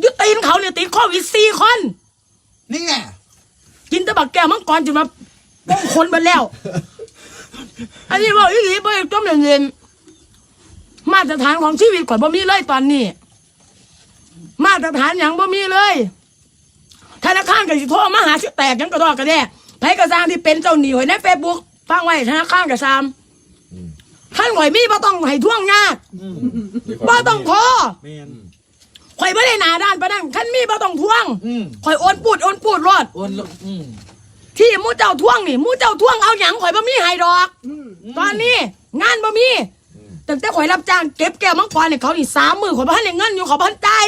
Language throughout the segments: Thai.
อยุตีนเขาเนี่ยติดโควิดสี่คนนี่ไงกินแตะบักแก้วมังกรจนมาป้องคนไปแล้ว อันนี้บอกอีหลีบ่ได้ต้มเย็นๆมาตรฐานของชีวิตข่อยบ่มีเลยตอนนี้ มาตรฐานหยังบ่มีเลยธนาคารก็สิโทรมาหาสิแตกหยังกระดอกกระแด่ไผกระซางที่เป็นเจ้าหนี้ไว้ใน Facebook ฟังไว้ธนาคารกระซามท่านข่อยมีบ่ต้องให้ท่วงยากบ่ต้องขอ แมน ข่อยบ่ได้หนาด้านปานนั้นคันมีบ่ต้องท่วงอืมข่อยโอนปูดโอนปูดรอด โอนลงอืม ที่หมูเจ้าท่วงนี่หมูเจ้าท่วงเอาหยังข่อยบ่มีให้ดอก ตอนนี้งานบ่มีตั้งแต่ข่อยรับจ้างเก็บแก้วมังกรเนี่ยเขานี่สามมือข่อยบ่ทันได้เงินอยู่ข่อยบ่ทันจ่าย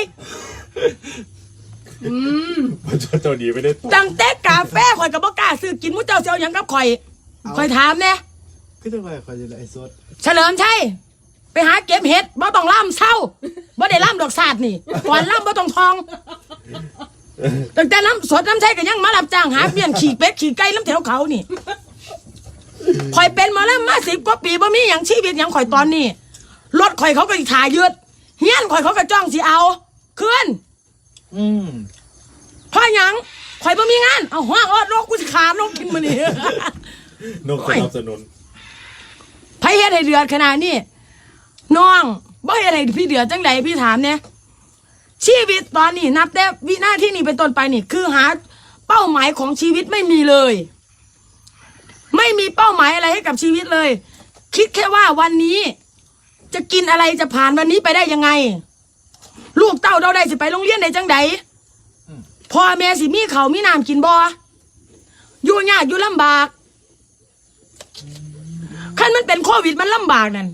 อืมเจ้าดีไม่ได้ตอบตั้งแต่กาแฟข่อยก็บ่กล้าซื้อกินหมูเจ้าสิเอาหยังกับข่อยข่อยถามแน่คือจังไรคอยจะไอ้สดเฉลิมชัย ไปหาเก็บเห็ดบ่ต้องล่ำเศร้าบ่ได้ล่ำดอกศาสตร์นี่ก่อนล่ำบ่ต้องทองตั้งแต่น้ำสดน้ำชัยก็ยังมารับจ้างหาเปลี่ยนขี่เป็ดขี่ไก่น้ำแถวเขานี่ข่อยเป็นมาแล้วมาสิบกว่าปีบ่มีหยังชีวิตหยังข่อยตอนนี้รถข่อยเขาก็ถ่ายยืดเฮียนข่อยเขาก็จ้องสิเอาคืนอืมเพราะหยังข่อยบ่มีงานเอาห้างออดโลกกูสิขาดโลกกินมื้อนี้นกสนับสนุนไผเฮ็ดให้เดือดขนาดนี้ น้องบ่เฮ็ดให้พี่เดือดจังใดพี่ถามเนี่ยชีวิตตอนนี้นับแต่วินาที่นี้เป็นต้นไปนี่คือหาเป้าหมายของชีวิตไม่มีเลย ไม่มีเป้าหมายอะไรให้กับชีวิตเลย คิดแค่ว่าวันนี้ จะกินอะไรจะผ่านวันนี้ไปได้ยังไง ลูกเต้าเราได้สิไปโรงเรียนได้จังใดพ่อแม่สิมีเขามีน้ำกินบ่อยู่ยากอยู่ลำบากคันมันเป็นโควิดมันลำบากนั่น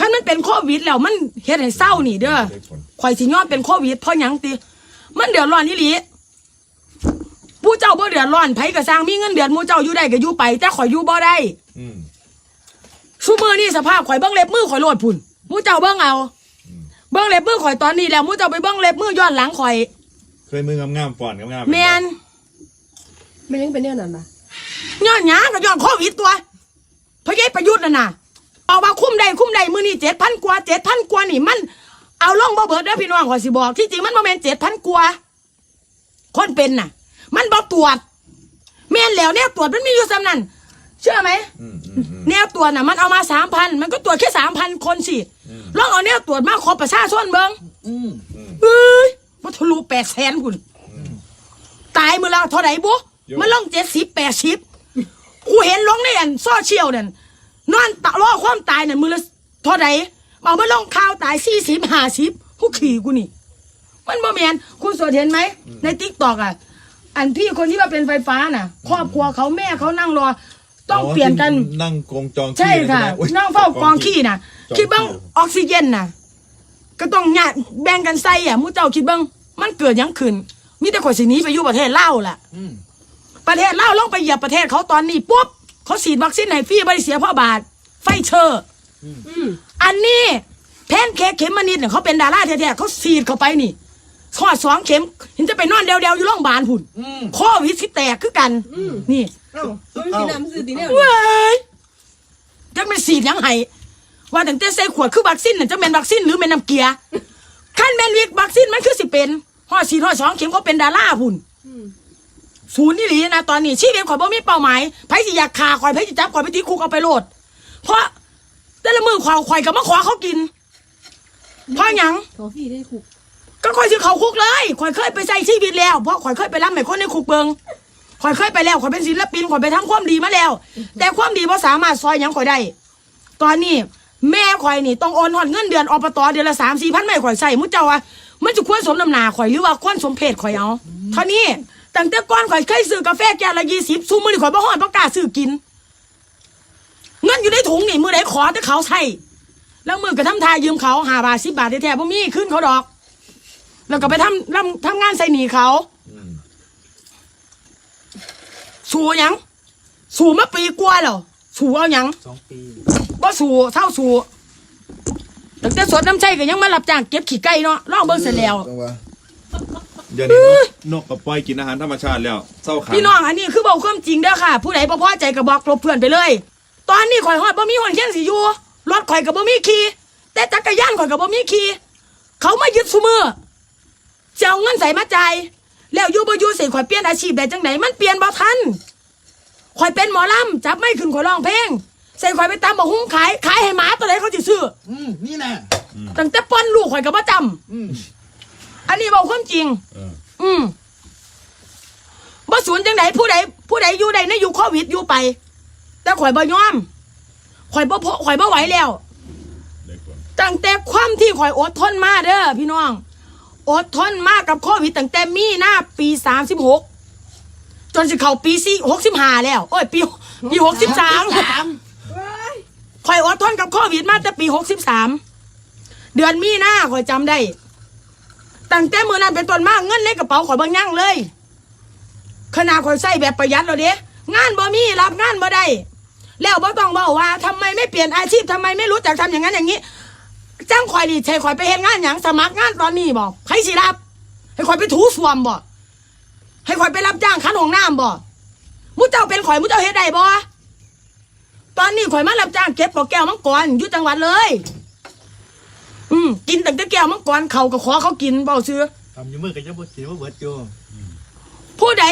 คันมันเป็นโควิดแล้วมันเฮ็ดให้เศร้านี่เด้อได้ผลข่อยสิยอมเป็นโควิดเพราะหยังติมันเดือดร้อนอีหลีผู้เจ้าบ่เดือดร้อนไผก็สร้างมีเงินเดือนหมู่เจ้าอยู่ได้ก็อยู่ไป แต่ข่อยอยู่บ่ได้อืมซุมื้อนี้สภาพข่อยเบิ่งเล็บมือข่อยโลดพุ่นหมู่เจ้าเบิ่งเอา เบิ่งเล็บมือข่อยตอนนี้แล้วหมู่เจ้าไปเบิ่งเล็บมือย้อนหลังข่อย เคยมืองามๆป่อนงามๆแม่นไม่ยังเป็นเนี่ยนั่นปะย้อนหยังก็ย้อนโควิดตัวพระเยประยุทธ์น่ะน่ะ เอาว่าคุ้มได้คุ้มได้มื้อนี้7,000กว่า7,000กว่านี่มัน เอาล่องบ่เบิดเด้อพี่น้องข่อยสิบอก ที่จริงมันบ่แม่น7,000กว่าคนเป็นน่ะ มันบ่ตรวจแม่นแล้วแนวตรวจมันมีอยู่ซำนั้นเชื่อไหมอืมอืมอืมแนวตรวจน่ะ มันเอามา3,000มันก็ตรวจแค่3,000คนสิลองเอาแนวตรวจมาขอประชาชนเบิ่งอืมเอ้ยบ่ทะลุ800,000พุ่นตายมื้อละเท่าไหร่บ่มันลง70 80กูเห็นลงในอันโซเชียลนั่น นอนตะรอความตายนั่นมื้อละเท่าไหร่เอามาลงข่าวตาย40 50ผู้ขี่กูนี่ มันบ่แม่นคุณสวดเห็นไหม ใน TikTok อะ อันพี่คนที่ว่าเป็นไฟฟ้าน่ะ ครอบครัวเขาแม่เขานั่งรอ ต้องเปลี่ยนกันนั่งกองจองใช่ค่ะไหมอุ๊ยนั่งเฝ้ากองขี้น่ะ จองคิดเบ้างออกซิเจนน่ะ ก็ต้องญาติแบ่งกันใส่อะหมูเจ้าคิดเบ้างมันเกิดหยังขึ้นมีแต่คนสิหนี้ไปอยู่ประเทศลาวล่ะ อืมประเทศลาวลงไปเหยียบประเทศเขาตอนนี้ปุ๊บ เขาฉีดวัคซีนให้ฟรีบริเสียพ่อบาท ไฟเชอร์อันนี้แพนเค้กเข็มมานิดเนี่ยเขาเป็นดาราแท้ๆเขาฉีดเข้าไปนี่ข้อสองเข็มเห็นจะไปนอนเดียวๆอยู่โรงพยาบาลพุ่นอืมโควิดสิแตกคือกันนี่เอ้ามันมีน้ำซื้อตีเนี่ยเว้ยจักแม่นสีดหยังไห้ว่าตั้งแต่ใส่ขวดคือวัคซีนน่ะจะเป็นวัคซีนหรือเป็นน้ำเกลือขั้นแม่นวิกวัคซีนมันคือสิเป็นห่อสีห่อสองเข็มเขาเป็นดาราพุ่น ศูนย์นี่หลีนะตอนนี้ชีวิตข่อยบ่มีเป้าหมายไผสิอยากฆ่าข่อยไผสิจับข่อยไปติดคุกเอาไปโหลด เพราะแต่ละมือข่อยข่อยก็มาขอเขากินเพราะหยังขอพี่ได้คุกก็ข่อยสิเขาคุกเลยข่อยเคยไปใส่ชีวิตแล้วเพราะข่อยเคยไปรับให้คนในคุกเบิงข่อยเคยไปแล้วข่อยเป็นศิลปินข่อยไปทำความดีมาแล้ว แต่ความดีบ่สามารถซอยหยังข่อยได้ตอนนี้แม่ข่อยนี่ต้องโอนหอดเงินเดือนอบตเดือนละสามสี่พันไม่ข่อยใส่มุ้เจ้าว่ามันจะควรสมน้ำหนาข่อยหรือว่าควรสมเพศข่อยเอาเท่านี้ ตั้งแต่ก่อนข่อยเคยซื้อกาแฟแก้วละยี่สิบซูมือนี่ข่อยบ่ฮอดบ่กล้าซื้อกิน เงินอยู่ในถุงนี่มือไหนขอแต่เขาใส่แล้วมือก็ทำทายยืมเขาห้าบาทสิบบาทแท้ๆบ่มีขึ้นเขาดอก แล้วก็ไปทำทำทำงานใส่หนีเขาสู่หยังสู่มาปีกว่าแล้วสู่เอาหยังสองปีบ่สู่เท่าสู่ตั้งแต่สวนน้ำใจก็ยังมารับจ้างเก็บขี้ไก่เนาะลองเบิ่งเสร็จแล้ว จังหวะเดี๋ยวนี้นกกับปล่อยกินอาหารธรรมชาติแล้วเศร้าขาพี่น้องอันนี้คือเบอกความจริงเด้อค่ะ ผู้ใดบ่พอใจก็บอกลบเพื่อนไปเลย ตอนนี้ข่อยฮอดบ่มีหอนเคียงสิอยู่รถข่อยก็บ่มีขี่แต่จักรยานข่อยก็บ่มีขี่เขามายึดซุมือจะเอาเงินใส่มาจ่ายแล้วอยู่บ่อยู่สิข่อยเปลี่ยนอาชีพได้จังไหนมันเปลี่ยนบ่ทันข่อยเป็นหมอลำจับไม่ขึ้นข่อยร้องเพลงใส่ข่อยไปตามบ่หุ้งขายขายให้หมาตัวไหนเขาสิซื้ออืมนี่แน่ตั้งแต่ป้อนลูกข่อยก็บ่จำ อืมอันนี้บอกความจริง เอออืมบ่สวนจังไหนผู้ใดผู้ใดอยู่ใดในอยู่โควิดอยู่ไป แต่ข่อยบ่ยอมข่อยบ่พข่อยบ่ไหวแล้วเด็กก่อนตั้งแต่ความที่ข่อยอดทนมาเด้อพี่น้อง อดทนมากับโควิดตั้งแต่มีหน้าปีสามสิบหกจนสิเข้าปีสี่หกสิบห้าแล้ว โอ้ย ปีปีหกสิบสามข่อยอดทนกับโควิดมาแต่ปีหกสิบสามเดือนมีหน้าข่อยจำได้ ตั้งแต่มือนั้นเป็นต้นมากเงินในกระเป๋าข่อยบางยั่งเลย ขนาดข่อยใส่แบบประหยัดแล้วเด้งานบ่มีรับงานบ่ได้แล้วบ่ต้องเว้าว่าทำไมไม่เปลี่ยนอาชีพทำไมไม่รู้จักทำอย่างนั้นอย่างนี้จ้างข่อยนี่ใช่ข่อยไปเฮ็ดงานหยังสมัครงานตอนนี้บอกใครสิรับ ให้ข่อยไปถูสวมบ่ให้ข่อยไปรับจ้างคันห้องน้ำบ่มุเจ้าเป็นข่อยมุเจ้าเฮ็ดได้บ่ตอนนี้ข่อยมารับจ้างเก็บปอกแก้วมังกรอยู่จังหวัดเลย อืมกินตั้งแต่แก้วมังกรเขาก็ขอเขากินเบาซื้อทำอยู่มือก็จะบ่กินว่าเบิดอยู่ผู้ใด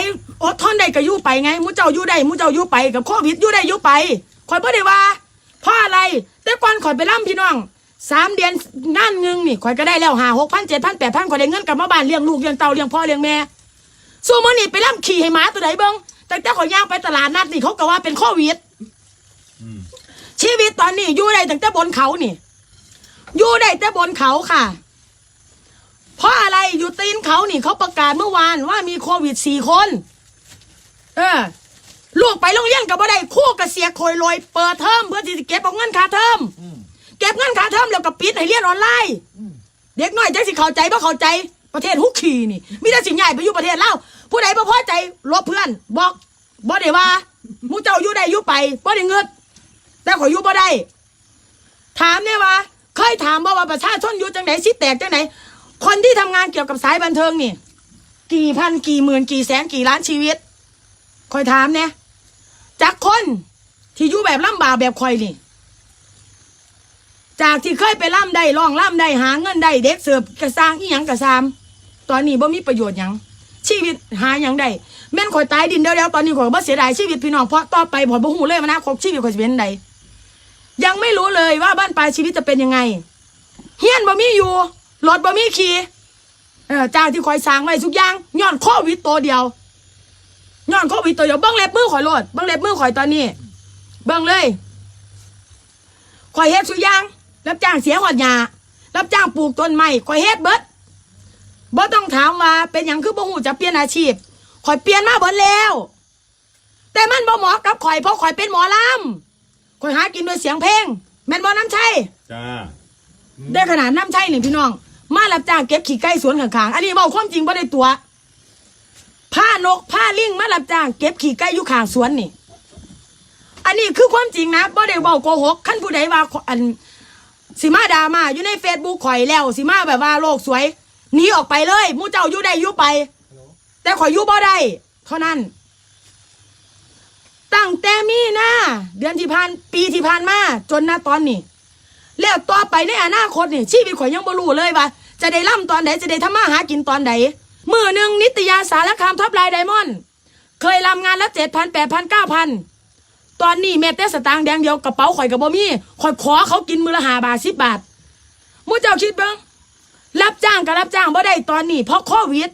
อดทนได้ก็อยู่ไปไงมุเจ้าอยู่ได้มุเจ้าอยู่ไปกับโควิดอยู่ได้อยู่ไปข่อยบ่ได้ว่าเพราะอะไร แต่ก่อนข่อยไปร่ำพี่น้องสามเดือนงานเงิงนี่ข่อยก็ได้แล้วหาหกพันเจ็ดพันแปดพันข่อยได้เงินกลับมาบ้านเลี้ยงลูกเลี้ยงเต่าเลี้ยงพ่อเลี้ยงแม่สู้มื้อนี่ไปร่ำขี่ให้หมาตัวไหนเบิ่งแต่แต่ข่อยย่างไปตลาดนัดนี่เขาก็ว่าเป็นโควิดอืมชีวิตตอนนี้อยู่ได้ตั้งแต่บนเขานี่ อยู่ได้แต่บนเขาค่ะ เพราะอะไรอยู่ตีนเขานี่เขาประกาศเมื่อวานว่ามีโควิดสี่คน เออลูกไปโรงเรียนกับบ่ได้คู่กับเสียโคยลอยเปิดเทอมเพื่อที่จะเก็บเอาเงินค่าเทอมเก็บเงินค่าเทอมแล้วก็ปิดให้เรียนออนไลน์เด็กน้อยจังสิเข้าใจบ่เข้าใจประเทศฮุกขีนี่มีแต่สิ่งใหญ่ไปอยู่ประเทศเล่าผู้ใดบ่พอใจลบเพื่อนบอกบ่ได้ว่ามูเจ้าอยู่ได้อยู่ไปบ่ได้เงิดแต่ขออยู่บ่ได้ถามเนี่ยว่า เคยถามบ่ว่าประชาชนอยู่จังไหนสิแตกจังไหน คนที่ทำงานเกี่ยวกับสายบันเทิงนี่ กี่พันกี่หมื่นกี่แสนกี่ล้านชีวิตคอยถามเนี่ยจากคนที่อยู่แบบลำบากแบบคอยนี่ จากที่เคยไปล่ำได้ร้องล่ำได้หาเงินได้เด็กเสิร์ฟกระซางอีหยังกระซาม ตอนนี้บ่มีประโยชน์หยังชีวิตหาหยังได้แม่นข่อยตายดินเดียวๆตอนนี้ข่อยบ่เสียดายชีวิตพี่น้องเพราะต่อไปข่อยบ่ฮู้เลยว่านาคตชีวิตข่อยสิเป็นใด ยังไม่รู้เลยว่าบ้านปลายชีวิตจะเป็นยังไง เฮียนบ่มีอยู่รถบ่มีขี่เออจากที่ข่อยสร้างไว้ทุกอย่างย้อนโควิดตัวเดียวย้อนโควิดตัวเดียวเบิ่งเล็บมือข่อยโลดเบิ่งเล็บมือข่อยตอนนี้ เบิ่งเลยข่อยเฮ็ดทุกอย่างรับจ้างเสียหอดหญ้ารับจ้างปลูกต้นไม้ข่อยเฮ็ดเบิดบ่ต้องถามว่าเป็นหยังคือบ่ฮู้จะเปลี่ยนอาชีพข่อยเปลี่ยนมาเบิดแล้ว แต่มันบ่เหมาะกับข่อยเพราะข่อยเป็นหมอลำ ข่อยหากินด้วยเสียงเพลง แม่นบ่น้ำชัยจ้าได้ขนาดน้ำชัยนี่พี่น้อง มารับจ้างเก็บขี้ไก่สวนข้างๆอันนี้เว้าความจริงบ่ได้ตัวผ้านกผ้าลิงมารับจ้างเก็บขี้ไก่อยู่ข้างสวนนี่ อันนี้คือความจริงนะบ่ได้เว้าโกหกคันผู้ใดว่าอันสิมาดรามาอยู่ในเฟซบุ๊กข่อยแล้วสิมาแบบว่าโลกสวยหนีออกไปเลยหมูเจ้าอยู่ได้อยู่ไป แต่ข่อยอยู่บ่ได้เท่านั้น ตั้งแต่มีหน้าเดือนที่ผ่านปีที่ผ่านมาจนณตอนนี้แล้วต่อไปในอนาคตนี่ชีวิตข่อยยังบ่รู้เลยว่าจะได้ล่ำตอนไหนจะได้ทำมาหากินตอนไหนมือหนึ่งนิตยาสารคามท็อปไลน์ไดมอนด์เคยลำงานละเจ็ดพันแปดพันเก้าพันตอนนี้แม่แต่สตางค์แดงเดียวกระเป๋าข่อยกับบ่มีข่อยขอเขากินมือละหาบาทสิบบาทมู้เจ้าคิดเบิ่งรับจ้างก็รับจ้างบ่ได้ตอนนี้เพราะโควิด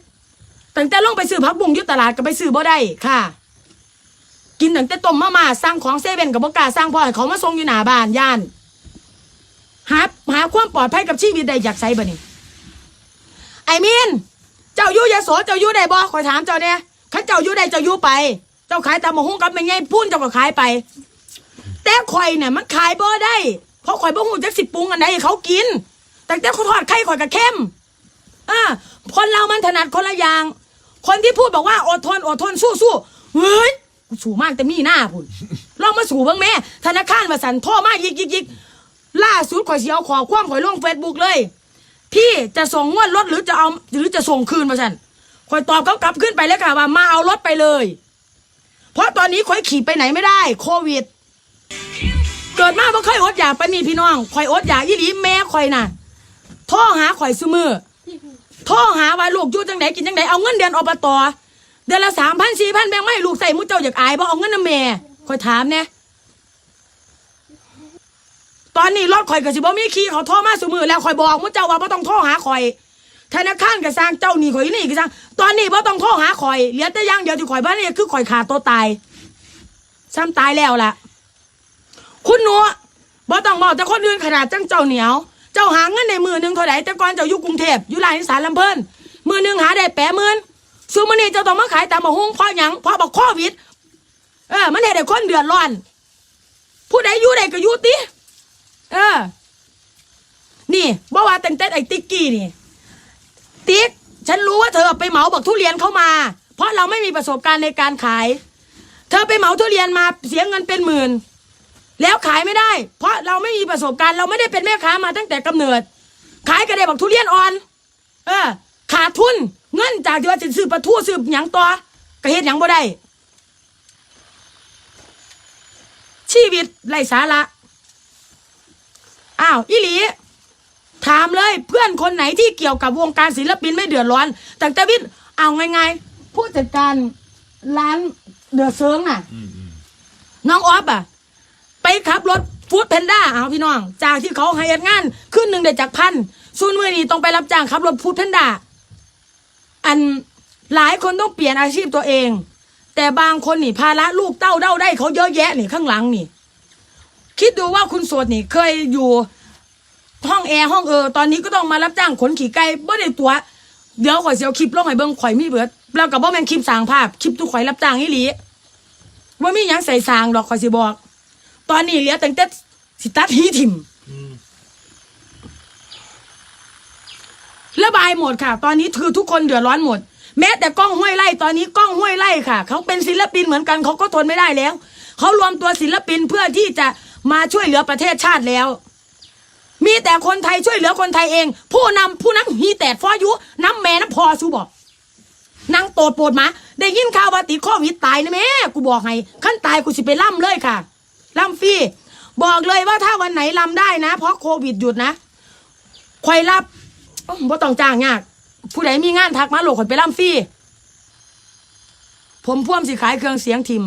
ตั้งแต่ลงไปซื้อผักบุ้งยู่ตลาดก็ไปซื้อบ่ได้ค่ะ กินตั้งแต่ต้มมาม่าสั่งของเซเว่นกับบ่กล้าสั่งพราะให้เขามาส่งอยู่หน้าบ้านย่านหาหาความปลอดภัยกับชีวิตได้อยากใส่บ่นี่ไอ้มีนเจ้าอยู่ยาโสเจ้าอยู่ได้บ่ข่อยถามเจ้าเนี่ยข้าเจ้าอยู่ได้เจ้าอยู่ไป เจ้าขายตามมะฮุ่งกับแม่ไงพูนเจ้าก็ขายไป แต่ข่อยเนี่ยมันขายบ่ได้เพราะข่อยบ่ฮู้จักสิปรุงอันไหนเขากิน แต่แต่เขาทอดไข่ข่อยก็เข้มอ่าคนเรามันถนัดคนละอย่าง คนที่พูดบอกว่าอดทนอดทนสู้สู้เฮ้ย กูสูมากแต่มีหน้าพุ่นลองมาสูเบ้างแม่ธนาคารมาสั่นโทรมากยิกยิกยิกล่าสุดข่อยสิเอาขอความข่อยลงเฟซบุ๊กเลย พี่จะส่งงวดรถหรือจะเอาหรือจะส่งคืนมาสั่นข่อยตอบเขากลับขึ้นไปแล้วค่ะว่ามาเอารถไปเลย เพราะตอนนี้ข่อยขี่ไปไหนไม่ได้ โควิด เกิดมาบ่เคยอดอยากไปมีพี่น้องข่อยอดอยากยี่หลีแม่ข่อยน่ะโทรหาข่อยซุมือโทรหาว่าลูกอยู่จังไหนกินจังไหนเอาเงินเดือนอบต เดือนละสามพันสี่พันแบงไม่หลูกใส่มุ้เจ้าอยากอายบ่เอาเงินน้ำแม่คอยถามเนี่ยตอนนี้รถข่อยกับสิบ่มีขี่เขาโทรมาสุมือแล้วข่อยบอกมุ้เจ้าว่าบ่ต้องโทรหาข่อยธนาคารก็สร้างเจ้าหนี้ข่อยอยนี่ก็สร้างตอนนี้บ่ต้องโทรหาข่อยเหลือแต่อย่างเดียวที่ข่อยบ้านนี่คือข่อยขาดตัวตายซ้ำตายแล้วล่ะ คุณหนัวบ่ต้องบอกแต่คนอื่นขนาดจังเจ้าเหนียว เจ้าหาเงินในมือหนึ่งเท่าไหร่แต่ก่อนเจ้าอยู่กรุงเทพอยู่ลานอีสานลำเพิ่นมือหนึ่งหาได้แปดหมื่น ซูมันนี่เจ้าต้องมาขายตามมาหุ้งเพราะหยังเพราะบอกโควิด เออ มันเห็นแต่คนเดือดร้อน ผู้ใดอยู่ใดก็อยู่ติเออ นี่บ่ว่าแต่งแต่ไอ้ติ๊กกี้นี่ ติ๊ก ฉันรู้ว่าเธอไปเหมาบักทุเรียนเข้ามา เพราะเราไม่มีประสบการณ์ในการขาย เธอไปเหมาทุเรียนมาเสียเงินเป็นหมื่น แล้วขายไม่ได้ เพราะเราไม่มีประสบการณ์เราไม่ได้เป็นแม่ค้ามาตั้งแต่กำเนิด ขายกระเดบอกทุเรียนอ่อน เออ ขาดทุน เงินจากที่ว่าจะซื้อปลาทูซื้อหยังตัวก็เฮ็ดหยังบ่ได้ ชีวิตไร้สาระอ้าวอีหลีถามเลยเพื่อนคนไหนที่เกี่ยวกับวงการศิลปินไม่เดือดร้อนแต่แต่วิทย์เอาไงๆผู้จัดการร้านเดือดเซิงน่ะ น้องออฟอะ ไปขับรถฟู้ดแพนด้าเอาพี่น้อง จากที่เขาให้งาน ขึ้นหนึ่งเดือนจากพันซูนมือนี้ต้องไปรับจ้างขับรถฟู้ดแพนด้า อันหลายคนต้องเปลี่ยนอาชีพตัวเอง แต่บางคนนี่ภาระลูกเต้าเด้าได้เขาเยอะแยะนี่ข้างหลังนี่ คิดดูว่าคุณโสดนี่ เคยอยู่ห้องแอร์ห้องเออตอนนี้ก็ต้องมารับจ้างขนขี่ไก่บ่ได้ตัว เดี๋ยวข่อยเสียวคลิปลงให้เบิ่งข่อยมีเบิดแล้วกับบ่แม่นคลิปสร้างภาพคลิปทุกข่อยรับจ้างอีหลีว่ามีหยังใส่สางดอกคอยสิบอก ตอนนี้เหลือแต่งแต่สิตัดหีทิม อืม ระบายหมดค่ะ ตอนนี้คือทุกคนเดือดร้อนหมด แม้แต่กล้องห้วยไล่ตอนนี้กล้องห้วยไล่ค่ะ เขาเป็นศิลปินเหมือนกันเขาก็ทนไม่ได้แล้ว เขารวมตัวศิลปินเพื่อที่จะมาช่วยเหลือประเทศชาติแล้ว มีแต่คนไทยช่วยเหลือคนไทยเอง ผู้นำผู้นั้นฮีแต่ฟอยุน้ำแม่น้ำพอสูบอกนางโตดโปรดมาได้ยินข่าวว่าติดโควิดตายนะแม่กูบอกให้ขั้นตายกูสิไปล่ำเลยค่ะล่ำฟรีบอกเลยว่าถ้าวันไหนล่ำได้นะ เพราะโควิดหยุดนะคอยรับ บ่ต้องจ้างยาก ผู้ใดมีงานทักมาโหลดข่อยไปล่ำฟรีผมพ่วมสิขายเครื่องเสียงทิม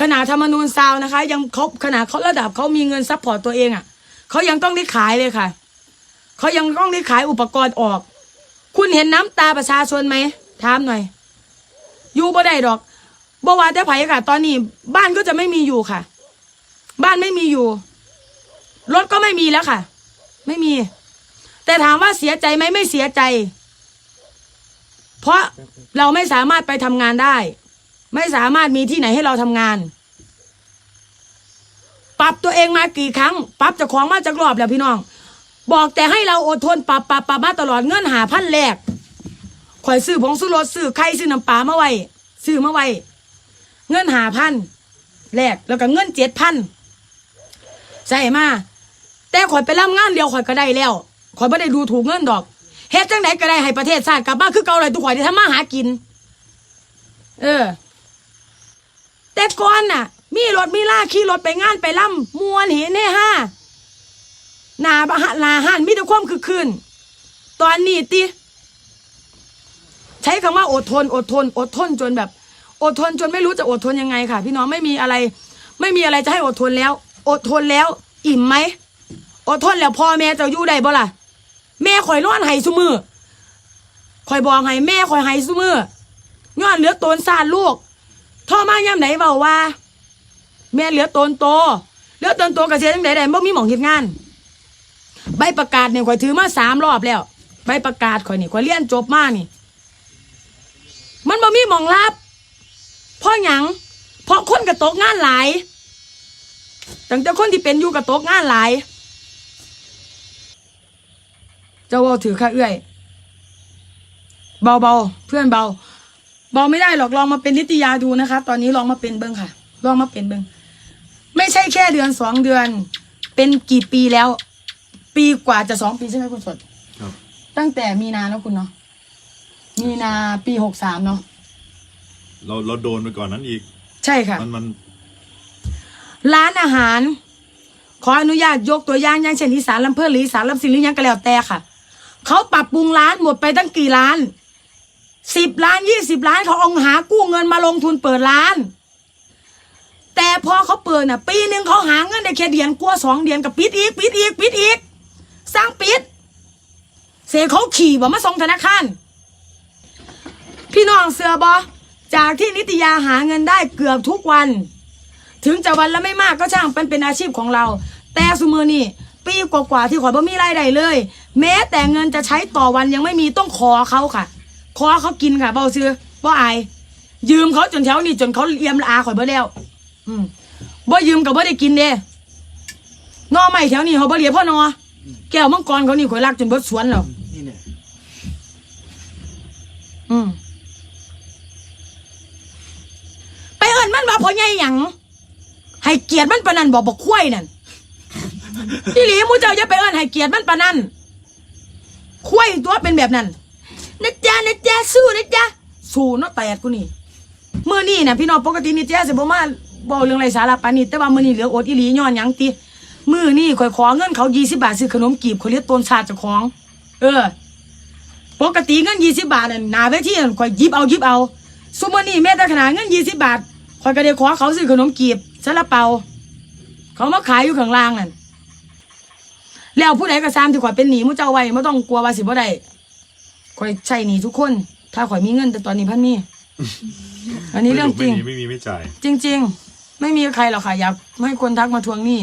ขนาดธรรมนูญซาวนะคะ ยังเขาขนาดเขาระดับเขามีเงินซัพพอร์ตตัวเองอะ่ะเขายังต้องได้ขายเลยค่ะเขายังต้องได้ขายอุปกรณ์ออก คุณเห็นน้ำตาประชาชนไหมถามหน่อย อยู่บ่ได้ดอกบ่ว่าแต่ไผค่ะ ตอนนี้ บ้านก็จะไม่มีอยู่ค่ะ บ้านไม่มีอยู่รถก็ไม่มีแล้วค่ะ ไม่มี แต่ถามว่าเสียใจไหมไม่เสียใจ เพราะเราไม่สามารถไปทำงานได้ ไม่สามารถมีที่ไหนให้เราทำงาน ปรับตัวเองมากี่ครั้ง ปรับจะของมาจากรอบแล้วพี่น้อง บอกแต่ให้เราอดทนปรับปรับปรับมาตลอดเงื่อนหาพันแรกข่อยซื้อผงซื้อรถซื้อไข่ซื้อน้ำปลามาไว้ซื้อมาไว้เงินหาพันแรกแล้วก็เงินเจ็ดพันใส่มาแต่ข่อยไปรับงานเดียวข่อยก็ได้แล้ว ข่อยไม่ได้ดูถูกเงินดอกเฮ็ดจังไหนก็ได้ให้ประเทศชาติกลับมาคือเก่าเลยทุกข่อยที่ทำมาหากิน เออ แต่ก่อนน่ะ มีรถมีล่าขี่รถไปงานไปล่ำมวนเห็นแน่ห้าหนาบะหนาหันมีแต่ความคือคืนตอนนี้ติ ใช้คำว่าอดทน อดทน อดทนจนแบบ อดทนจนไม่รู้จะอดทนยังไงค่ะ พี่น้องไม่มีอะไร ไม่มีอะไรจะให้อดทนแล้ว อดทนแล้ว อิ่มไหมอดทนแล้วพ่อแม่จะอยู่ได้บ่ล่ะ แม่ข่อยนอนไห้ซุมือข่อยบอกให้แม่ข่อยไห้ซุมือย้อนเหลือตนสานลูกท่อมาย่ำไหนเบาว่า แม่เหลือตนโตเหลือตนโตกระเสียจังไดได้บ่มีหมองเฮ็ดงาน ใบประกาศเนี่ยข่อยถือมาสามรอบแล้ว ใบประกาศข่อยนี่ข่อยเรียนจบมานี่ มันบ่มีหมองรับเพราะหยังเพราะคนกระตกงานหลายตั้งแต่คนที่เป็นอยู่กระตกงานหลาย เจ้าเว่าถือค่าเอื้อย เบาเบาๆเพื่อนเบา เบาไม่ได้หรอกลองมาเป็นนิตยาดูนะคะ ตอนนี้ลองมาเป็นเบิ้งค่ะ ลองมาเป็นเบิ้งไม่ใช่แค่เดือนสองเดือน เป็นกี่ปีแล้ว ปีกว่าจะสองปีใช่ไหมคุณสดครับตั้งแต่มีนาแล้วคุณเนาะมีนาปีหกสามเนาะเราเราโดนไปก่อนนั้นอีก ใช่ค่ะมันมัน ร้านอาหาร ขออนุญาตยกตัวอย่างอย่างเช่นอีสานลำเพื่อหรืออีสานลำสิงหรือหยังก็แล้วแต่ค่ะ เขาปรับปรุงร้านหมดไปตั้งกี่ล้านสิบล้านยี่สิบล้านเขาเอาหากู้เงินมาลงทุนเปิดร้าน แต่พอเขาเปิดน่ะ ปีหนึ่งเขาหาเงินได้แค่เดือนกลัวสองเดือนกับปิดอีกปิดอีกปิดอีกสร้างปิด เสเขาขี่บ่มาส่งธนาคารพี่น้องเสือบอจากที่นิตยาหาเงินได้เกือบทุกวัน ถึงจะวันละไม่มากก็ช่างเป็นเป็นอาชีพของเรา แต่สมือนี่ปีกว่าๆที่ขอยบ่มีรายได้เลย แม้แต่เงินจะใช้ต่อวันยังไม่มีต้องขอเขาค่ะ ขอเขากินค่ะเบาซื้อบ่อาย ยืมเขาจนแถวนี้จนเขาเลียมละอาข่อยเบ่แล้ว อืมบ่ยืมกับบ่ได้กินเด้นอไม่แถวนี้เขาบ่เลียพ่อนอแก้วมังกรเขานี่ข่อยรักจนเบิดสวนแล้วนี่เนี่ยอืมไปเอิญมันว่าพ่อใหญ่หยังให้เกียรติมันปนันบอกบอกคุ้ยนั่นอีหลีมูเจ้าอย่าไปเอิญให้เกียรติมันปนนัน คุ้ยตัวเป็นแบบนั้นนะจ๊ะนะจ๊ะสู้นะจ๊ะสู้เนาะแตกกูนี่เมื่อนี่นะพี่น้องปกตินี่เจ้าสิบ่มาบอกเรื่องไรสาระปานนี้แต่ว่ามื้อนี้เหลืออดอีหลีย้อนยังติมื้อนี่ข่อยขอเงินเขา20บาทซื้อขนมกีบเขาเรียกต้นชาเจ้าของ เออ ปกติเงินยี่สิบาทน่ะหนาเวทีนั่นข่อยยิบเอายิบเอาซุมอนี่แม้แต่ขนาดเงินยี่สิบาทข่อยก็ได้ขอเขาซื้อขนมกีบซาลาเปา เขามาขายอยู่ข้างล่างนั่น แล้วผู้ใดก็ตามที่ข่อยเป็นหนี้มุเจ้าไว้ไม่ต้องกลัวว่าสิบ่ได้ข่อยใช้หนี้ทุกคน ถ้าข่อยมีเงินแต่ตอนนี้พันมี อันนี้เรื่องจริง ไม่มีไม่มีไม่จ่าย จริง ๆ ไม่มีใครหรอกค่ะอยากให้คนทักมาทวงหนี้